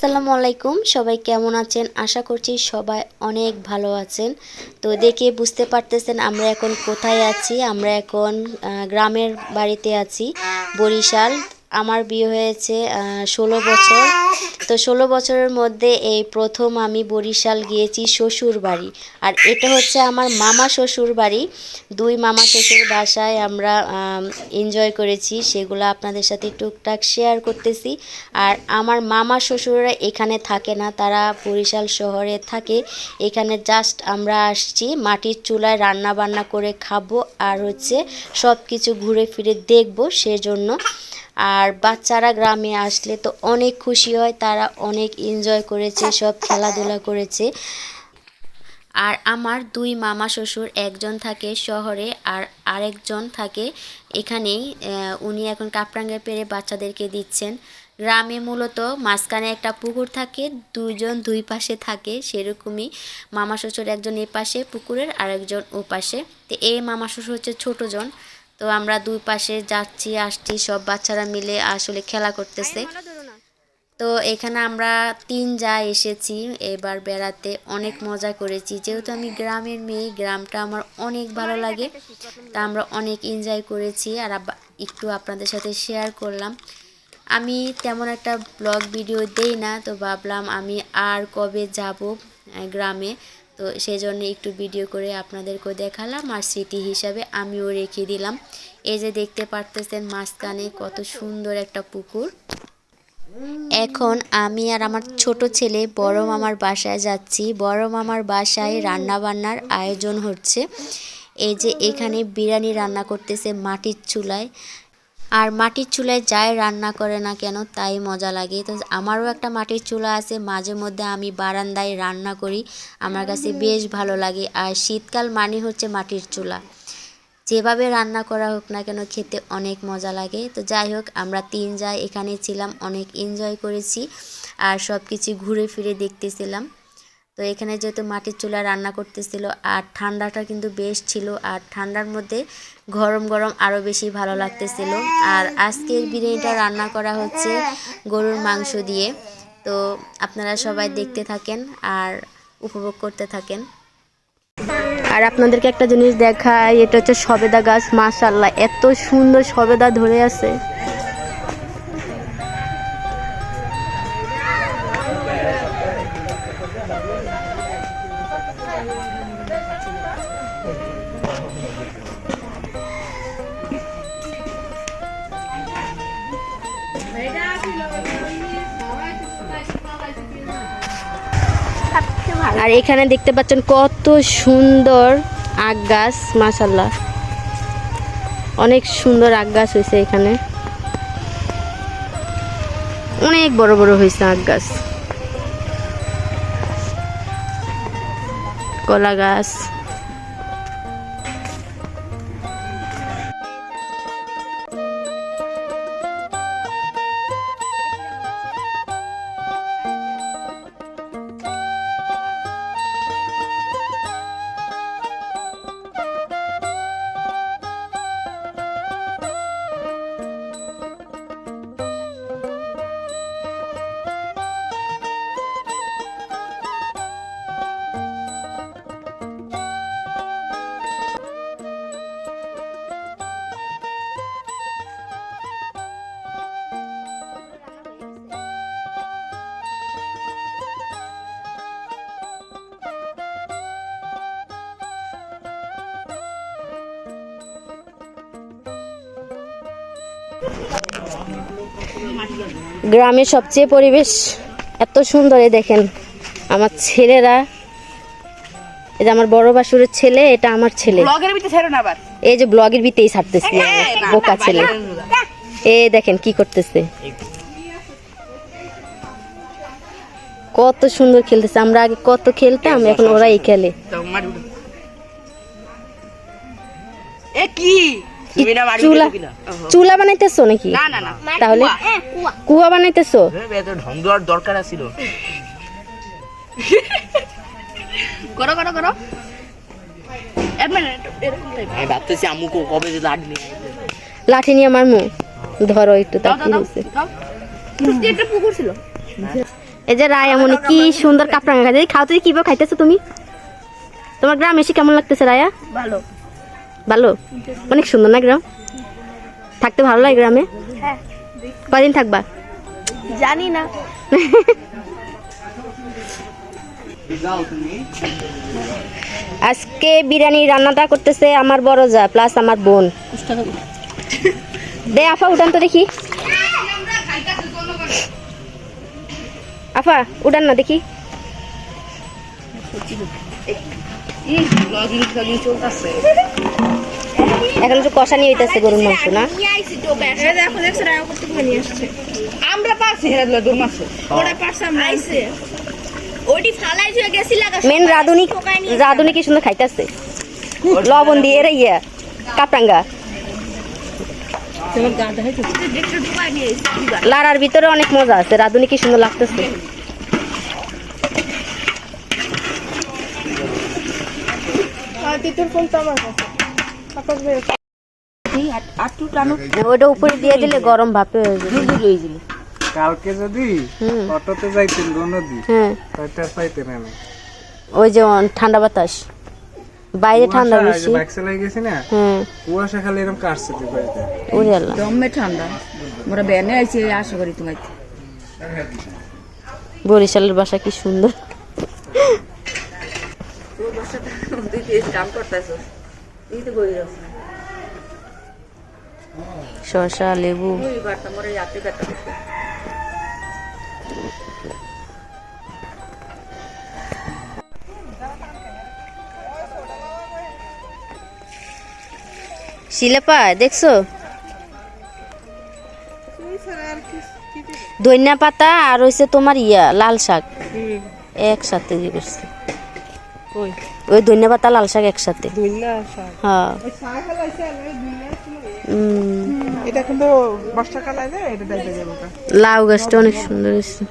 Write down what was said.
আসসালামু আলাইকুম। সবাই কেমন আছেন? আশা করছি সবাই অনেক ভালো আছেন। তো দেখে বুঝতে পারতেছেন আমরা এখন কোথায় আছি। আমরা এখন গ্রামের বাড়িতে আছি, বরিশাল। আমার বিয়ে হয়েছে ষোলো বছর। তো ষোলো বছরের মধ্যে এই প্রথম আমি বরিশাল গিয়েছি শ্বশুর বাড়ি। আর এটা হচ্ছে আমার মামা শ্বশুর বাড়ি। দুই মামা শ্বশুর বাসায় আমরা এনজয় করেছি। সেগুলো আপনাদের সাথে টুকটাক শেয়ার করতেছি। আর আমার মামা শ্বশুররা এখানে থাকে না, তারা বরিশাল শহরে থাকে। এখানে জাস্ট আমরা আসছি, মাটির চুলায় রান্না বান্না করে খাব আর হচ্ছে সব কিছু ঘুরে ফিরে দেখব সেজন্য। আর বাচ্চারা গ্রামে আসলে তো অনেক খুশি হয়, তারা অনেক এনজয় করেছে, সব খেলাধুলা করেছে। আর আমার দুই মামা শ্বশুর, একজন থাকে শহরে আর আরেকজন থাকে এখানেই উনি এখন কাপড়াঙ্গে পেরে বাচ্চাদেরকে দিচ্ছেন। গ্রামে মূলত মাঝখানে একটা পুকুর থাকে দুজন দুই পাশে থাকে, সেরকমই মামা শ্বশুর একজন এ পাশে পুকুরের, আরেকজন ও পাশে তো এই মামা শ্বশুর হচ্ছে ছোটোজন। তো আমরা দুই পাশে যাচ্ছি আসছি সব বাচ্চারা মিলে আসলে খেলা করতেছে। তো এখানে আমরা তিন যা এসেছি এবার বেড়াতে অনেক মজা করেছি। যেহেতু আমি গ্রামের মেয়ে গ্রামটা আমার অনেক ভালো লাগে। তা আমরা অনেক এনজয় করেছি। আর একটু আপনাদের সাথে শেয়ার করলাম। আমি তেমন একটা ব্লগ ভিডিও দেই না তো ভাবলাম আমি আর কবে যাব গ্রামে। তো সেই জন্য একটু ভিডিও করে আপনাদেরকেও দেখালাম আর স্মৃতি হিসাবে আমিও রেখে দিলাম। এই যে দেখতে পারতেছেন মাঝখানে কত সুন্দর একটা পুকুর। এখন আমি আর আমার ছোট ছেলে বড় মামার বাসায় যাচ্ছি। বড় মামার বাসায় রান্না বান্নার আয়োজন হচ্ছে। এই যে এখানে বিরিয়ানি রান্না করতেছে মাটির চুলায়। আর মাটির চুলায় যাই রান্না করে না কেন, তাই মজা লাগে। তো আমারও একটা মাটির চুলা আছে, মাঝে মধ্যে আমি বারান্দায় রান্না করি। আমার কাছে বেশ ভালো লাগে। আর শীতকাল মানে হচ্ছে মাটির চুলা। যেভাবে রান্না করা হোক না কেন, খেতে অনেক মজা লাগে। তো যাই হোক, আমরা তিন যাই এখানে ছিলাম, অনেক এনজয় করেছি। আর সব কিছু ঘুরে ফিরে দেখতেছিলাম। তো এখানে যেহেতু মাটির চুলা রান্না করতেছিল আর ঠান্ডাটা কিন্তু বেশ ছিল আর ঠান্ডার মধ্যে গরম গরম আরও বেশি ভালো লাগতেছিল। আর আজকের বিরিয়ানিটা রান্না করা হচ্ছে গরুর মাংস দিয়ে। তো আপনারা সবাই দেখতে থাকেন আর উপভোগ করতে থাকেন। আর আপনাদেরকে একটা জিনিস দেখাই, এটা হচ্ছে সবেদা গাছ। মাশাল্লাহ এত সুন্দর সবেদা ধরে আছে। আর এখানে দেখতে পাচ্ছেন কত সুন্দর আগ গাছ মাশাল্লাহ অনেক সুন্দর আগ গাছ হয়েছে এখানে। অনেক বড় বড় হয়েছে আগ গাছ। কলা গাছ। গ্রামের সবচেয়ে পরিবেশ এত সুন্দর এই দেখেন আমার ছেলেরা এই যে আমার বড় বাসুরের ছেলে এটা আমার ছেলে। ব্লগের ভিতরে ছেড়ো না আবার। এই যে ব্লগের ভিতেই ছাড়তেছি। বোকা ছেলে। এ দেখেন কি করতেছে। কত সুন্দর খেলতেছে। আমরা আগে কত খেলতাম এখন ওরাই খেলে। এ কি? চুলা বানাইতেছো নাকি? না না না। তাহলে কুয়া। বানাইতেছো? ঢং দেওয়ার দরকার ছিল করো করো করো। আমি কবে যে নিয়ে লাঠি নিয়ে আমার মুখ। ধরো একটু কি পুকুর ছিল। এই যে রায়ামণি কি সুন্দর খাইতে খাও তুই কীভাবে খাইতেছো তুমি? তোমার গ্রাম এসে কেমন লাগতেছে রায়া? ভালো। ভালো অনেক সুন্দর না গ্রাম থাকতে ভালো লাগে গ্রামে হ্যাঁ কদিন থাকবা জানি না আজকে বিরিয়ানি রান্নাটা করতেছে আমার বড় যা প্লাস আমার বোন দে আফা উঠান তো দেখি আফা উঠান না দেখি এখন একটু কষা নিয়ে হইতেছে গরুর মাংস না? আমরা পারছি হেরা দূর মাছ ওরা পারছে আমরা আইছে। ওটি ফালাই হয়ে গেছি লাগা মেন রাধুনি রাধুনি কি সুন্দর খাইতেছে? লবণ দিয়ে এরা ইয়া লারার ভিতরে অনেক মজা আছে রাধুনি কি সুন্দর লাগতেছে। আটটু টানো ওইটা উপরে দিয়ে দিলে গরম ভাপে হয়ে যাবে। লই যাবে কালকে যদি অটোতে যাইতেন নদী হ্যাঁ। পাইতেন আমি। ওই যে ঠান্ডা বাতাস। বাইরে ঠান্ডা বেশি। বাইক চালাই গেছি না হ্যাঁ। কুয়াশা খালি এরকম কাটছে তুই বাড়িতে ওরে আল্লাহ। দমে ঠান্ডা। আইছে আশা করি তোমার বরিশালের বাসা কি সুন্দর। করতেছ। শসা লেবু। শিলাপা দেখছ? ধনিয়া পাতা আর হইছে তোমার ইয়া লাল শাক। একসাথে করছে। ওই ধনিয়া পাতা লাল শাক একসাথে। হ্যাঁ। উম, এটা কিন্তু বর্ষাকাল আইলে এটা দেখতে লাউ গাছটা অনেক সুন্দর হয়েছে।